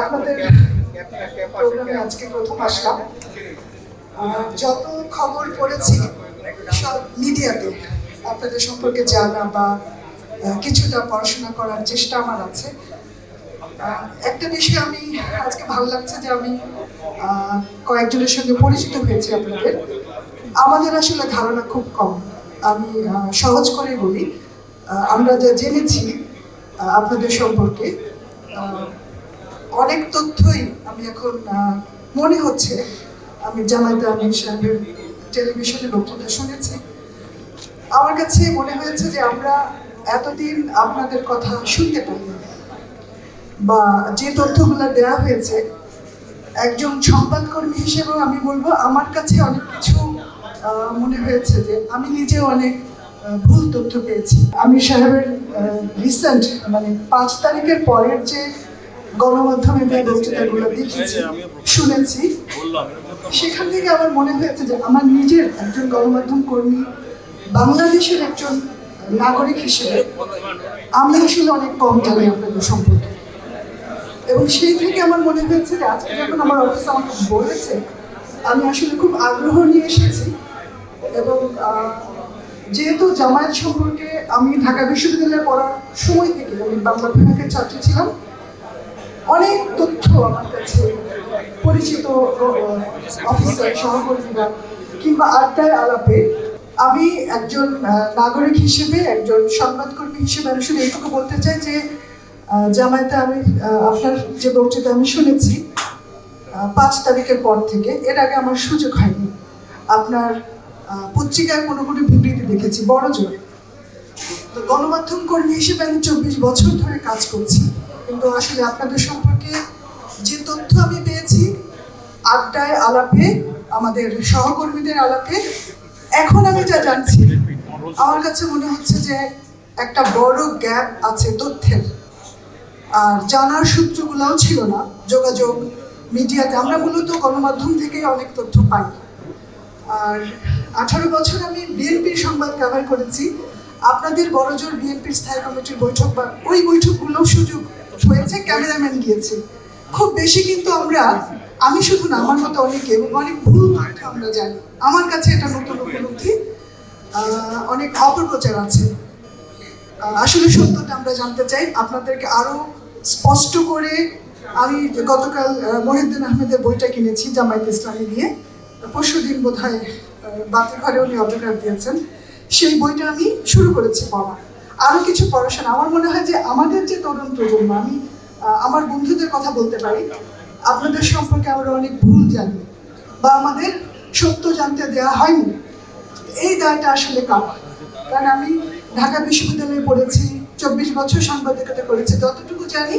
আপনাদের প্রোগ্রামে আজকে প্রথম আসলাম। যত খবর পড়েছি, সব মিডিয়াতে আপনাদের সম্পর্কে জানা বা কিছুটা পড়াশোনা করার চেষ্টা আমার আছে। একটা বিষয় আমি আজকে ভালো লাগছে যে আমি কয়েকজনের সঙ্গে পরিচিত হয়েছি আপনাদের। আমাদের আসলে ধারণা খুব কম। আমি সহজ করে বলি। আমরা যা জেনেছি আপনাদের সম্পর্কে অনেক তথ্যই আমি এখন মনে হচ্ছে আমি জামায়াতে আমির সাহেবের টেলিভিশনে বক্তৃতা শুনেছি। আমার কাছে মনে হয়েছে যে আমরা এতদিন আপনাদের কথা শুনতে পাইনি বা যে তথ্যগুলো দেওয়া হয়েছে, একজন সংবাদকর্মী হিসেবেও আমি বলব, আমার কাছে অনেক কিছু মনে হয়েছে যে আমি নিজেও অনেক ভুল তথ্য পেয়েছি। আমির সাহেবের রিসেন্ট মানে পাঁচ তারিখের পরের যে গণমাধ্যমে বক্তৃতাগুলো দেখেছি শুনেছি সেখান থেকে আমার মনে হয়েছে যে আমার নিজের একজন গণমাধ্যম কর্মী বাংলাদেশের একজন নাগরিক হিসেবে আমি আসলে অনেক কম জানি আপনাদের সম্পর্কে। এবং সেই থেকে আমার মনে হয়েছে যে আজকে যখন আমার অফিস আমাকে বলেছে আমি আসলে খুব আগ্রহ নিয়ে এসেছি এবং যেহেতু জামায়াত সম্পর্কে আমি ঢাকা বিশ্ববিদ্যালয়ে পড়ার সময় থেকে আমি বাংলা বিভাগের ছাত্র ছিলাম অনেক তথ্য আমার কাছে পরিচিত অফিসার, সহকর্মীরা কিংবা আড্ডায় আলাপে আমি একজন নাগরিক হিসেবে, একজন সংবাদকর্মী হিসেবে আমি শুধু এইটুকু বলতে চাই যে জামায়াতে আমি আপনার যে বক্তৃতা আমি শুনেছি পাঁচ তারিখের পর থেকে, এর আগে আমার সুযোগ হয়নি। আপনার পত্রিকায় কোনো কোনো বিবৃতি দেখেছি বড় জোর তো গণমাধ্যম কর্মী হিসেবে আমি চব্বিশ বছর ধরে কাজ করছি। কিন্তু আসলে আপনাদের সম্পর্কে যে তথ্য আমি পেয়েছি, আড্ডায় আলাপে, আমাদের সহকর্মীদের আলাপে, এখন আমি যা জানছি, আমার কাছে মনে হচ্ছে যে একটা বড় গ্যাপ আছে তথ্যের। আর জানার সূত্রগুলোও ছিল না, যোগাযোগ, মিডিয়াতে আমরা মূলত গণমাধ্যম থেকে অনেক তথ্য পাই। আর আঠারো বছর আমি বিএনপির সংবাদ কভার করেছি। আপনাদের বড়জোর বিএনপির স্থায়ী কমিটির বৈঠক বা ওই বৈঠকগুলো সুযোগ হয়েছে, ক্যামেরাম্যান গিয়েছে। খুব বেশি কিন্তু আমরা, আমি শুধু না, আমার মতো অনেকে, অনেক ভুল তথ্য আমরা জানি। আমার কাছে এটা নতুন উপলব্ধি। অনেক অপপ্রচার আছে। আসলে সত্যটা আমরা জানতে চাই। আপনাদেরকে আরও স্পষ্ট করে আমি গতকাল মহিউদ্দিন আহমেদের বইটা কিনেছি, জামায়াত ইসলামী নিয়ে। পরশু দিন বোধ হয় বাতিল ঘরে উনি অটোগ্রাফ দিয়েছেন। সেই বইটা আমি শুরু করেছি পড়া আরও কিছু পড়াশোনা। আমার মনে হয় যে আমাদের যে তরুণ প্রজন্ম, আমি আমার বন্ধুদের কথা বলতে পারি, আপনাদের সম্পর্কে আমরা অনেক ভুল জানি বা আমাদের সত্য জানতে দেওয়া হয়নি। এই দায়টা আসলে কার? কারণ আমি ঢাকা বিশ্ববিদ্যালয়ে পড়েছি, চব্বিশ বছর সাংবাদিকতা করেছি, যতটুকু জানি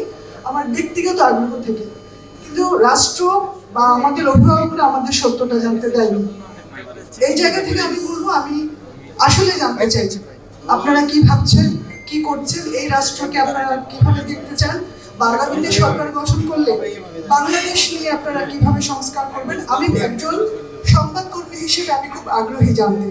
আমার ব্যক্তিগত আগ্রহ থেকে। কিন্তু রাষ্ট্র বা আমাদের অভিভাবকরা আমাদের সত্যটা জানতে দেয়নি। এই জায়গা থেকে আমি বলব, আমি আসলে জানতে চাইছি। আপনারা কি ভাবছেন, কি করছেন, এই রাষ্ট্রকে আপনারা কীভাবে দেখতে চান? বা সরকার গঠন করলে বাংলাদেশ নিয়ে আপনারা কীভাবে সংস্কার করবেন? আমি একজন সংবাদকর্মী হিসেবে আমি খুব আগ্রহী জানতে।